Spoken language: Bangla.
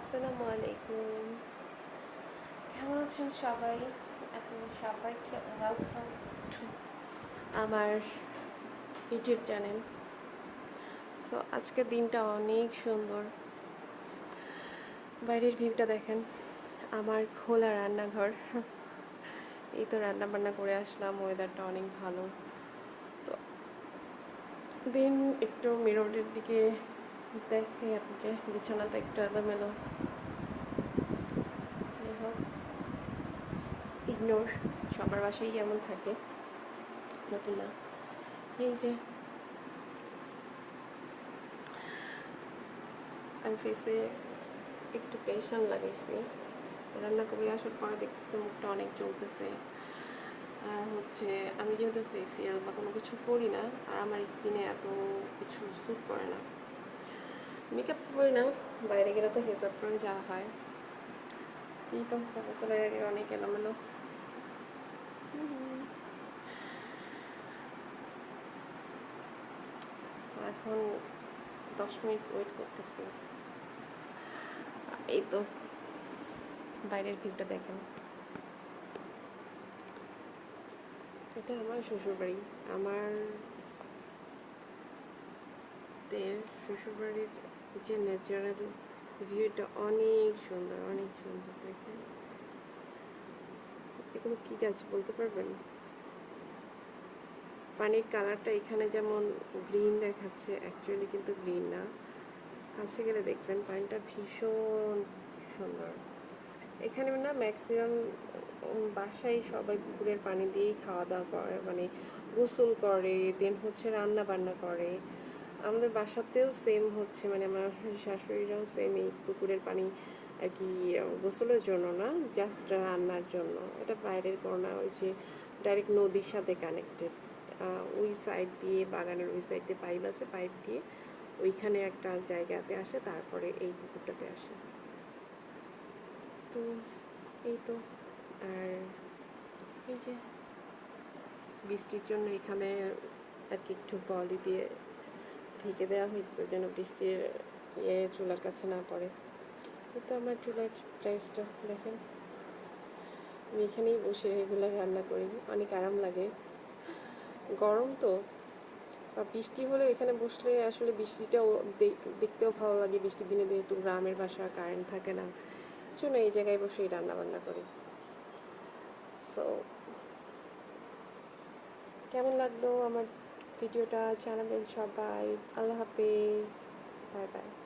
আসসালামু আলাইকুম। কেমন আছেন সবাই? এখন সবাইকে ওয়েলকাম টু আমার ইউটিউব চ্যানেল। সো আজকের দিনটা অনেক সুন্দর। বাইরের ভিউটা দেখেন, আমার খোলা রান্নাঘর। এই তো রান্না বান্না করে আসলাম ওয়েদারটা অনেক ভালো। তো দিন একটু মিররের দিকে দেখে আপনাকে বিছানাটা একটু এলোমেলো। যাই হোক ইগনোর সবার বাসায় এমন থাকে, নতুন না। এই যে, আমি ফেসে একটু পেশান লাগাইছি। রান্না করে আসার পরে দেখতেছি মুখটা অনেক চলতেছে আর হচ্ছে, আমি যেহেতু ফেসিয়াল বা কোনো কিছু করি না, আর আমার স্কিনে এত কিছু স্যুট করে না। মেকআপ করি না, বাইরে গেলে তো হেজাব করে যাওয়া হয়। এই তো বছরের আগে অনেক এলোমেলো। এখন দশ মিনিট ওয়েট করতেছি। এই তো, বাইরের ভিউটা দেখেন। এটা আমার শ্বশুরবাড়ি। আমার দের শ্বশুরবাড়ির যে ন্যাচারাল ভিউটা অনেক সুন্দর অনেক সুন্দর দেখেন। এগুলো কি গাছ বলতে পারবেন? পানির কালারটা এখানে যেমন গ্রিন দেখাচ্ছে অ্যাকচুয়ালি কিন্তু গ্রিন না। কাছে গেলে দেখবেন পানিটা ভীষণ সুন্দর। এখানে না ম্যাক্সিমাম বাসায় সবাই পুকুরের পানি দিয়েই খাওয়া দাওয়া করে মানে গোসল করে দেন হচ্ছে রান্না বান্না করে। আমাদের বাসাতেও সেম হচ্ছে মানে আমার শাশুড়িরাও সেম এই পুকুরের পানি আর কি গোসলের জন্য না জাস্ট রান্নার জন্য। এটা বাইরের কোনো না ওই যে ডাইরেক্ট নদীর সাথে কানেক্টেড ওই সাইড দিয়ে, বাগানের ওই সাইড দিয়ে পাইপ আছে পাইপ দিয়ে ওইখানে একটা জায়গাতে আসে, তারপরে এই পুকুরটাতে আসে। তো এই তো, আর এই যে, বৃষ্টির জন্য এখানে আর কি একটু বলি দিয়ে ঢেকে দেওয়া হয়েছে যেন বৃষ্টির ইয়ে চুলার কাছে না পড়ে। তো আমার চুলার প্রাইসটা দেখেন। আমি এখানেই বসে রেগুলার রান্না করি, অনেক আরাম লাগে। গরম তো, বা বৃষ্টি হলে এখানে বসলে আসলে বৃষ্টিটাও দেখতেও ভালো লাগে। বৃষ্টির দিনে যেহেতু গ্রামের বাসা কারেন্ট থাকে না জন্য এই জায়গায় বসেই রান্না বান্না করি। সো কেমন লাগল আমার ভিডিওটা জানাবেন সবাই। আল্লাহ হাফেজ। Bye bye.